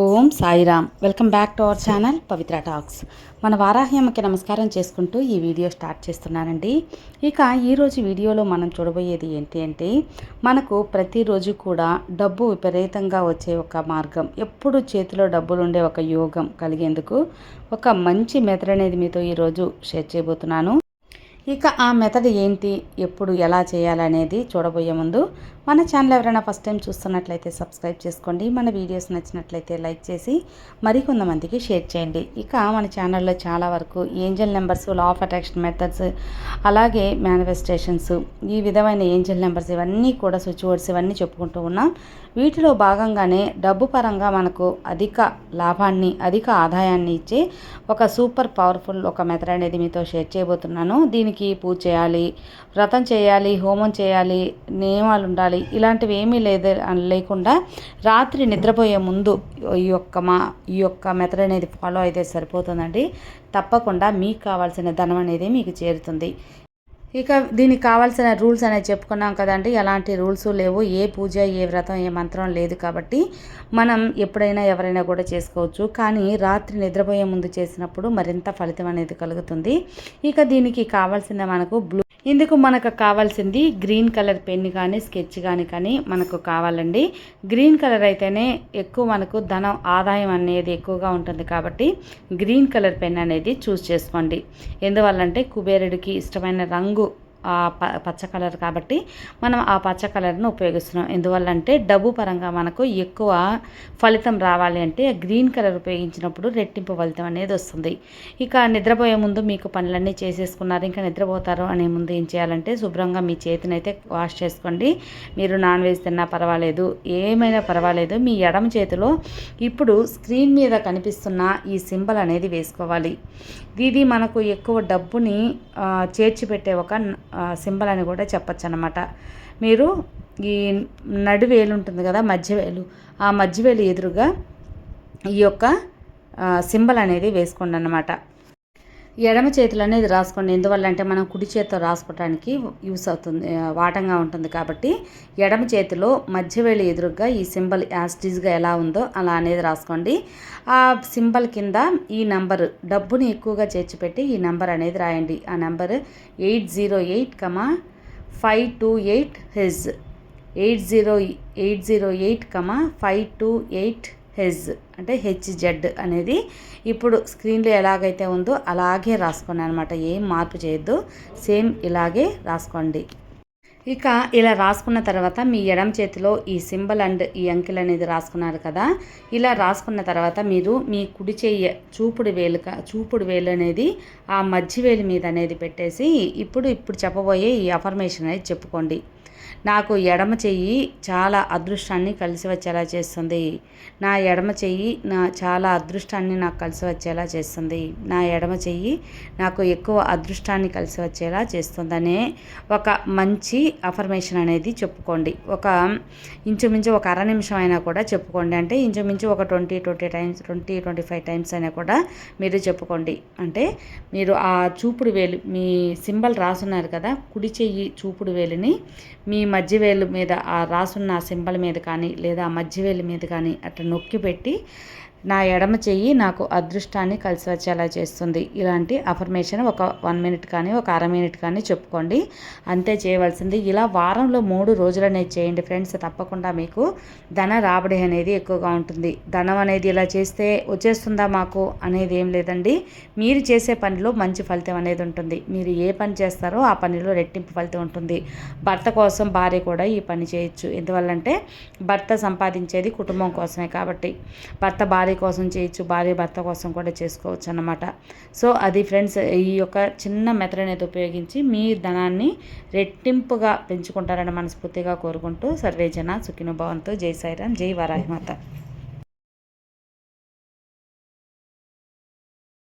Om Sairam. Welcome back to our channel Pavitra talks. మన వారాహ్యమ్మకి నమస్కారం చేసుకుంటూ ఈ వీడియో స్టార్ట్ చేస్తున్నానండి. ఇక ఈరోజు వీడియోలో మనం చూడబోయేది ఏంటి అంటే మనకు ప్రతిరోజు కూడా డబ్బు విపరీతంగా వచ్చే ఒక మార్గం ఎప్పుడు చేతిలో డబ్బులు ఉండే ఒక యోగం కలిగేందుకు ఒక మంచి మెథడ్ అనేది మీతో ఈరోజు షేర్ చేయబోతున్నాను. ఇక ఆ మెథడ్ ఏంటి ఎప్పుడు ఎలా చేయాలనేది చూడబోయే ముందు మన ఛానల్ ఎవరైనా ఫస్ట్ టైం చూస్తున్నట్లయితే సబ్స్క్రైబ్ చేసుకోండి. మన వీడియోస్ నచ్చినట్లయితే లైక్ చేసి మరికొంతమందికి షేర్ చేయండి. ఇక మన ఛానల్లో చాలా వరకు angel numbers law of attraction methods అలాగే మేనిఫెస్టేషన్స్ ఈ విధమైన ఏంజల్ నెంబర్స్ ఇవన్నీ కూడా స్విచ్ వర్డ్స్ ఇవన్నీ చెప్పుకుంటూ ఉన్నాం. వీటిలో భాగంగానే డబ్బు పరంగా మనకు అధిక లాభాన్ని అధిక ఆదాయాన్ని ఇచ్చే ఒక సూపర్ పవర్ఫుల్ ఒక మెథడ్ అనేది మీతో షేర్ చేయబోతున్నాను. దీనికి పూజ చేయాలి వ్రతం చేయాలి హోమం చేయాలి నియమాలు ఉండాలి ఇలాంటివి ఏమీ లేదు లేకుండా రాత్రి నిద్రపోయే ముందు ఈ యొక్క మా ఈ యొక్క మెథడ్ అనేది ఫాలో అయితే సరిపోతుందండి. తప్పకుండా మీకు కావాల్సిన ధనం అనేది మీకు చేరుతుంది. ఇక దీనికి కావాల్సిన రూల్స్ అనేది చెప్పుకున్నాం కదండి. ఎలాంటి రూల్స్ లేవు. ఏ పూజ ఏ వ్రతం ఏ మంత్రం లేదు కాబట్టి మనం ఎప్పుడైనా ఎవరైనా కూడా చేసుకోవచ్చు. కానీ రాత్రి నిద్రపోయే ముందు చేసినప్పుడు మరింత ఫలితం అనేది కలుగుతుంది. ఇక దీనికి కావాల్సిన మనకు బ్లూ ఇందుకు మనకు కావాల్సింది గ్రీన్ కలర్ పెన్ కానీ స్కెచ్ కానీ కానీ మనకు కావాలండి. గ్రీన్ కలర్ అయితేనే ఎక్కువ మనకు ధనం ఆదాయం అనేది ఎక్కువగా ఉంటుంది కాబట్టి గ్రీన్ కలర్ పెన్ అనేది చూస్ చేసుకోండి. ఎందువల్లంటే కుబేరుడికి ఇష్టమైన రంగు పచ్చ కలర్ కాబట్టి మనం ఆ పచ్చ కలర్ను ఉపయోగిస్తున్నాం. ఎందువల్లంటే డబ్బు పరంగా మనకు ఎక్కువ ఫలితం రావాలి అంటే గ్రీన్ కలర్ ఉపయోగించినప్పుడు రెట్టింపు ఫలితం అనేది వస్తుంది. ఇక నిద్రపోయే ముందు మీకు పనులన్నీ చేసేసుకున్నారు ఇంకా నిద్రపోతారు అనే ముందు ఏం చేయాలంటే శుభ్రంగా మీ చేతిని అయితే వాష్ చేసుకోండి. మీరు నాన్ వెజ్ తిన్నా పర్వాలేదు ఏమైనా పర్వాలేదు మీ ఎడమ చేతిలో ఇప్పుడు స్క్రీన్ మీద కనిపిస్తున్న ఈ సింబల్ అనేది వేసుకోవాలి. ఇది మనకు ఎక్కువ డబ్బుని చేర్చి పెట్టే ఒక సింబల్ అని కూడా చెప్పచ్చు అనమాట మీరు ఈ నడివేలు ఉంటుంది కదా మధ్యవేలు ఆ మధ్యవేలు ఎదురుగా ఈ యొక్క సింబల్ అనేది వేసుకోండి అనమాట ఎడమ చేతులు అనేది రాసుకోండి. ఎందువల్ల అంటే మనం కుడి చేతితో రాసుకోవడానికి యూస్ అవుతుంది వాటంగా ఉంటుంది కాబట్టి ఎడమ చేతిలో మధ్యవేళ ఎదురుగా ఈ సింబల్ యాస్టీజ్గా ఎలా ఉందో అలా అనేది రాసుకోండి. ఆ సింబల్ కింద ఈ నంబర్ డబ్బుని ఎక్కువగా చేర్చిపెట్టి ఈ నంబర్ అనేది రాయండి. ఆ number eight zero eight comma five two eight Hz eight zero eight zero eight comma five two eight Hz అంటే హెచ్జెడ్ అనేది ఇప్పుడు స్క్రీన్లో ఎలాగైతే ఉందో అలాగే రాసుకోండి అనమాట ఏం మార్పు చేయొద్దు. సేమ్ ఇలాగే రాసుకోండి. ఇక ఇలా రాసుకున్న తర్వాత మీ ఎడం చేతిలో ఈ సింబల్ అండ్ ఈ అంకెల్ అనేది రాసుకున్నారు కదా. ఇలా రాసుకున్న తర్వాత మీరు మీ కుడి చెయ్యి చూపుడు వేలు చూపుడు వేలు అనేది ఆ మధ్య వేలు మీద అనేది పెట్టేసి ఇప్పుడు ఇప్పుడు చెప్పబోయే ఈ అఫర్మేషన్ అనేది చెప్పుకోండి. నాకు ఎడమ చెయ్యి చాలా అదృష్టాన్ని కలిసి వచ్చేలా చేస్తుంది. నా ఎడమ చెయ్యి నా చాలా అదృష్టాన్ని నాకు కలిసి వచ్చేలా చేస్తుంది. నా ఎడమ చెయ్యి నాకు ఎక్కువ అదృష్టాన్ని కలిసి వచ్చేలా చేస్తుందనే ఒక మంచి అఫర్మేషన్ అనేది చెప్పుకోండి. ఒక ఇంచుమించు ఒక అర నిమిషం అయినా కూడా చెప్పుకోండి. అంటే ఇంచుమించు ఒక twenty twenty times twenty twenty five times అయినా కూడా మీరు చెప్పుకోండి. అంటే మీరు ఆ చూపుడు వేలు మీ సింబల్ రాసున్నారు కదా కుడి చెయ్యి చూపుడు వేలుని మీ మధ్యవేలు మీద ఆ రాసున్న సింబల్ మీద కానీ లేదా మధ్యవేలు మీద కానీ అట్లా నొక్కి పెట్టి నా ఎడమ చెయ్యి నాకు అదృష్టాన్ని కలిసి వచ్చేలా చేస్తుంది. ఇలాంటి అఫర్మేషన్ ఒక వన్ మినిట్ కానీ ఒక అర మినిట్ కానీ చెప్పుకోండి. అంతే చేయవలసింది. ఇలా వారంలో మూడు రోజులు అనేది చేయండి ఫ్రెండ్స్. తప్పకుండా మీకు ధన రాబడి అనేది ఎక్కువగా ఉంటుంది. ధనం అనేది ఇలా చేస్తే వచ్చేస్తుందా మాకు అనేది ఏం లేదండి. మీరు చేసే పనిలో మంచి ఫలితం అనేది ఉంటుంది. మీరు ఏ పని చేస్తారో ఆ పనిలో రెట్టింపు ఫలితం ఉంటుంది. భర్త కోసం భార్య కూడా ఈ పని చేయొచ్చు. ఎందువల్లంటే భర్త సంపాదించేది కుటుంబం కోసమే కాబట్టి. భర్త భార్య భార్య కోసం చేయొచ్చు భార్య భర్త కోసం కూడా చేసుకోవచ్చు అన్నమాట. సో అది ఫ్రెండ్స్ ఈ యొక్క చిన్న మెథడ్ అనేది ఉపయోగించి మీ ధనాన్ని రెట్టింపుగా పెంచుకుంటారని మనస్ఫూర్తిగా కోరుకుంటూ సర్వేజన సుఖినుభవంతో జై సాయిరామ్ జై వరాహిమాత